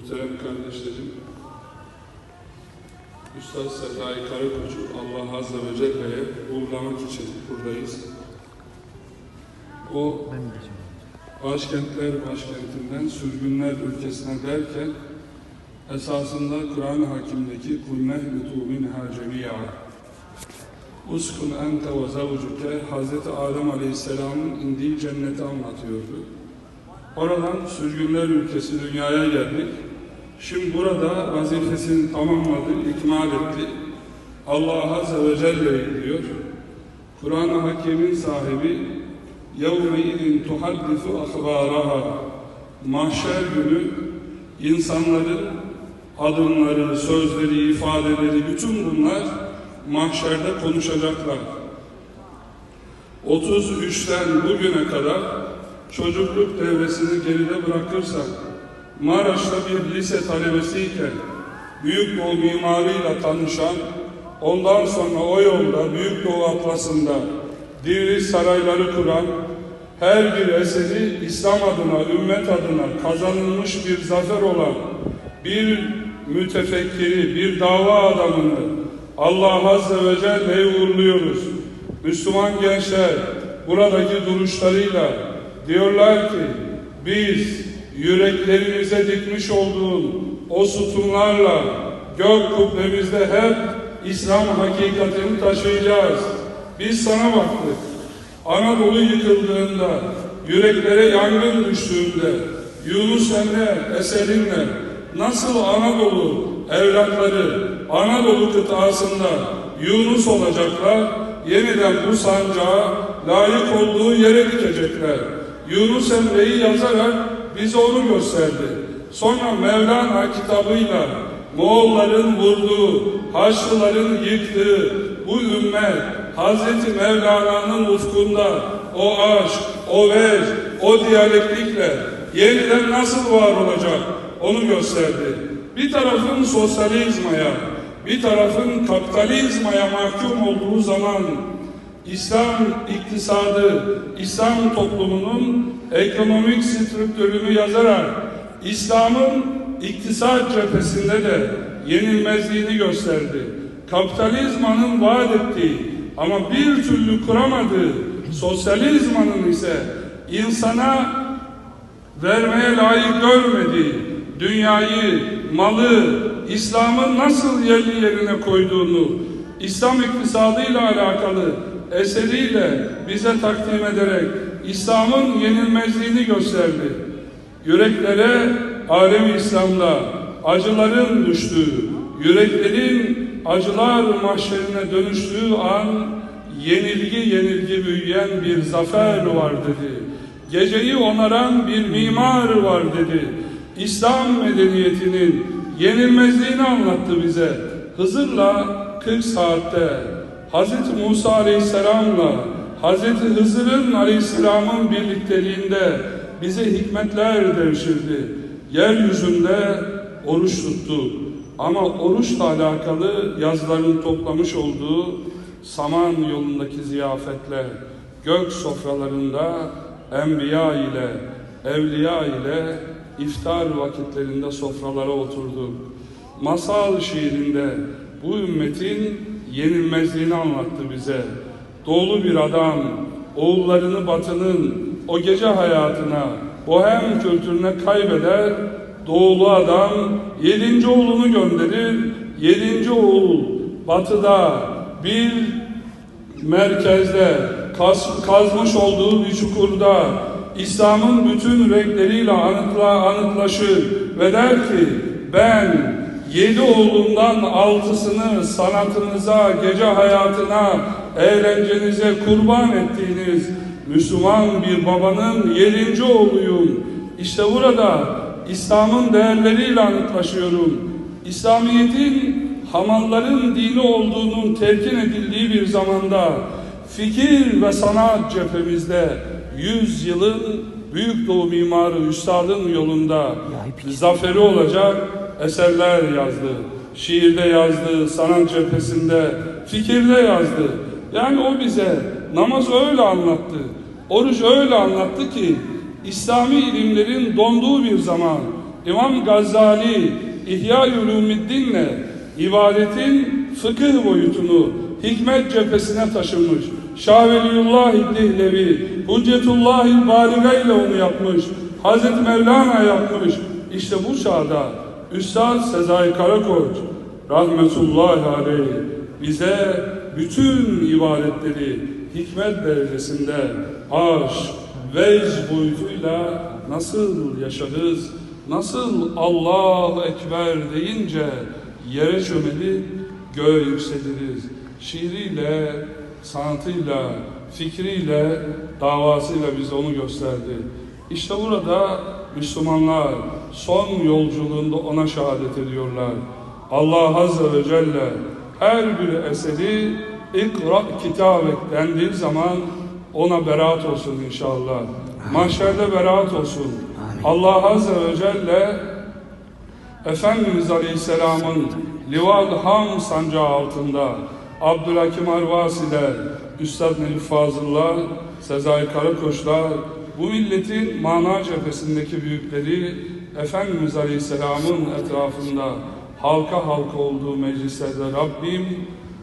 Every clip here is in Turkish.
muhterem kardeşlerim, Üstad Sezai Karakoç'u Allah Azze ve Celle'ye uğurlamak için buradayız. O başkentler başkentinden sürgünler ülkesine derken esasında Kur'an-ı Hakim'deki kul nehbitu minha cemi'a uskun ente ve zavcuke Hazreti Adem Aleyhisselam'ın indiği cenneti anlatıyordu. Oradan sürgünler ülkesi dünyaya geldik. Şimdi burada vazifesini tamamladı, ikmal etti. Allah Azze ve Celle'ye gidiyor. Kur'an-ı Hakim'in sahibi يَوْمَئِذٍ تُحَدِّثُ أَخْبَارَهَا Mahşer günü insanların adımları, sözleri, ifadeleri, bütün bunlar mahşerde konuşacaklar. 33'ten bugüne kadar çocukluk devresini geride bırakırsak, Maraş'ta bir lise talebesiyken Büyük Doğu mimarıyla tanışan, ondan sonra o yolda Büyük Doğu Atlası'nda diri sarayları kuran, her bir eseri İslam adına, ümmet adına kazanılmış bir zafer olan bir mütefekkiri, bir dava adamını Allah Azze ve Celle'ye uğurluyoruz. Müslüman gençler buradaki duruşlarıyla diyorlar ki biz yüreklerimize dikmiş olduğun o sütunlarla gök kubbemizde hep İslam hakikatini taşıyacağız. Biz sana baktık. Anadolu yıkıldığında, yüreklere yangın düştüğünde, Yunus Emre eserinle nasıl Anadolu evlatları Anadolu kıtasında Yunus olacaklar, yeniden bu sancağa layık olduğu yere dikecekler. Yunus Emre'yi yazarak bize onu gösterdi. Sonra Mevlana kitabıyla Moğolların vurduğu, Haçlıların yıktığı bu ümmet Hazreti Mevlana'nın ufkunda o aşk, o vecd, o diyalektikle yeniden nasıl var olacak onu gösterdi. Bir tarafın sosyalizmaya, bir tarafın kapitalizmaya mahkum olduğu zaman İslam iktisadı, İslam toplumunun ekonomik strüktürünü yazarak İslam'ın iktisat cephesinde de yenilmezliğini gösterdi. Kapitalizmanın vaat ettiği ama bir türlü kuramadığı sosyalizmanın ise insana vermeye layık görmediği dünyayı, malı, İslam'ın nasıl yerli yerine koyduğunu, İslam iktisadıyla alakalı eseriyle bize takdim ederek İslam'ın yenilmezliğini gösterdi. Yüreklere alem İslam'da acıların düştüğü, yüreklerin acılar mahşerine dönüştüğü an yenilgi yenilgi büyüyen bir zafer var dedi. Geceyi onaran bir mimar var dedi. İslam medeniyetinin yenilmezliğini anlattı bize. Hızır'la 40 saatte Hz. Musa Aleyhisselam'la Hz. Hızır'ın Aleyhisselam'ın birlikteliğinde bize hikmetler devşirdi. Yeryüzünde oruç tuttu. Ama oruçla alakalı yazların toplamış olduğu saman yolundaki ziyafetler, gök sofralarında enbiya ile, evliya ile iftar vakitlerinde sofralara oturdu. Masal şiirinde bu ümmetin yenilmezliğini anlattı bize. Doğulu bir adam, oğullarını batının o gece hayatına, bohem kültürüne kaybeder, doğulu adam yedinci oğlunu gönderir, yedinci oğul batıda bir merkezde kaz, kazmış olduğu bir çukurda İslam'ın bütün renkleriyle anıtla, anıtlaşır ve der ki ben yedi oğlumdan altısını sanatınıza, gece hayatına, eğlencenize kurban ettiğiniz Müslüman bir babanın yedinci oğluyum. İşte burada İslam'ın değerleriyle anıtlaşıyorum. İslamiyet'in hamalların dini olduğunun telkin edildiği bir zamanda fikir ve sanat cephemizde yüz yılın Büyük Doğu mimarı Üstad'ın yolunda zaferi olacak eserler yazdı. Şiirde yazdı, sanat cephesinde, fikirde yazdı. Yani o bize namaz öyle anlattı. Oruç öyle anlattı ki İslami ilimlerin donduğu bir zaman İmam Gazali İhya Ulumiddin'le ibadetin fıkıh boyutunu hikmet cephesine taşımış. Şah Veliyullah Dihlevi, Hüccetullah Baliga ile onu yapmış. Hazreti Mevlana yapmış. İşte bu çağda Üstad Sezai Karakoç rahmetullahi aleyh bize bütün ibadetleri hikmet derecesinde aşk, vecd boyutuyla nasıl yaşarız, nasıl Allahu Ekber deyince yere çömelip göğe yükseliriz. Şiiriyle, sanatıyla, fikriyle, davasıyla bize onu gösterdi. İşte burada Müslümanlar son yolculuğunda ona şehadet ediyorlar. Allah Azze ve Celle her bir eseri ikra kitabek dendiği zaman ona beraat olsun inşallah. Mahşerde beraat olsun. Allah Azze ve Celle Efendimiz Aleyhisselam'ın Lival Ham sancağı altında Abdülhakim Arvasiler, Üstad Nelif Fazıllar, Sezai Karakoçlar, bu milletin mana cephesindeki büyükleri Efendimiz Aleyhisselam'ın etrafında halka halka olduğu meclislerde Rabbim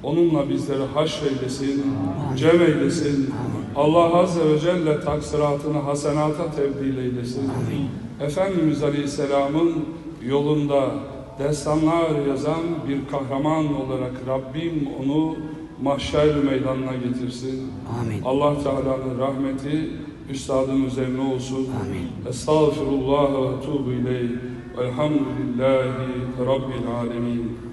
onunla bizleri haşreylesin, cem eylesin. Allah Azze ve Celle taksiratını hasenata tebdil eylesin. Efendimiz Aleyhisselam'ın yolunda destanlar yazan bir kahraman olarak Rabbim onu mahşer meydanına getirsin. Amin. Allah Teala'nın rahmeti üstadın üzerine olsun. Amin. Estağfirullah ve tuğbu ileyh. Velhamdülillahi Rabbil alemin.